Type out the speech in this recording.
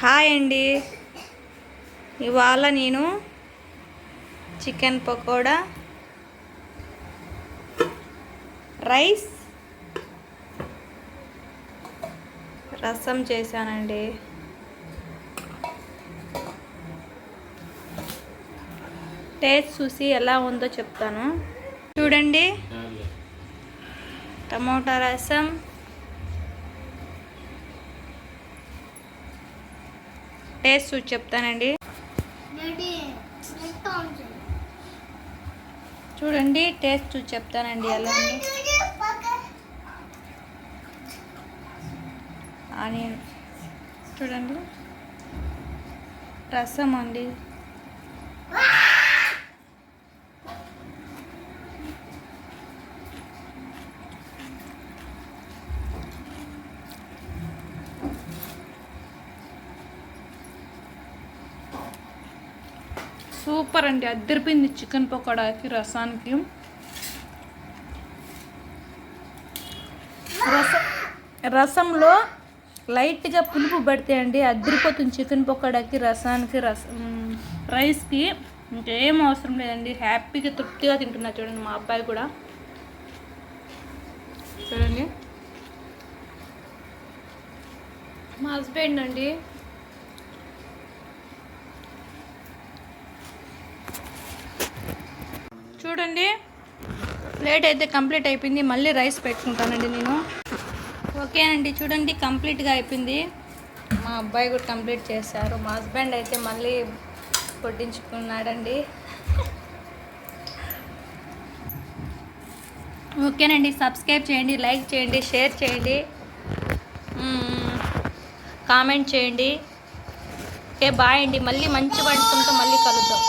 Hi అండి. ఇవాళ నేను చికెన్ పకోడా రైస్ రసం చేశానండి. టేస్ట్ చూసి ఎలా ఉందో చెప్తాను. చూడండి. టమోటా రసం టేస్ట్ చూసి చెప్తానండి? చూడండి టేస్ట్ చూసి చెప్తానండి ఎలా ఉంది. ఆనియన్. చూడండి. రసం అండి. సూపర్ అండి. అద్దరిపోయింది చికెన్ పకోడాకి రసానికి. రసం రసంలో లైట్గా పులుపు పడితే అండి అద్దరిపోతుంది చికెన్ పకోడాకి రసానికి రసం రైస్కి. ఇంకేం అవసరం లేదండి. హ్యాపీగా తృప్తిగా తింటున్నా చూడండి మా అబ్బాయి కూడా. చూడండి. మా హస్బెండ్ అండి చూడండి. ప్లేట్ అయితే కంప్లీట్ అయిపోయింది. మళ్ళీ రైస్ పెట్టుకుంటానండి నేను. ఓకేనండి చూడండి కంప్లీట్గా అయిపోయింది. మా అబ్బాయి కూడా కంప్లీట్ చేశారు. మా హస్బెండ్ అయితే మళ్ళీ కొట్టించుకున్నాడండి. ఓకేనండి సబ్స్క్రైబ్ చేయండి లైక్ చేయండి షేర్ చేయండి. కామెంట్ చేయండి. ఓకే బాయ్ అండి. మళ్ళీ మంచి వంటకంతో మళ్ళీ కలుద్దాం.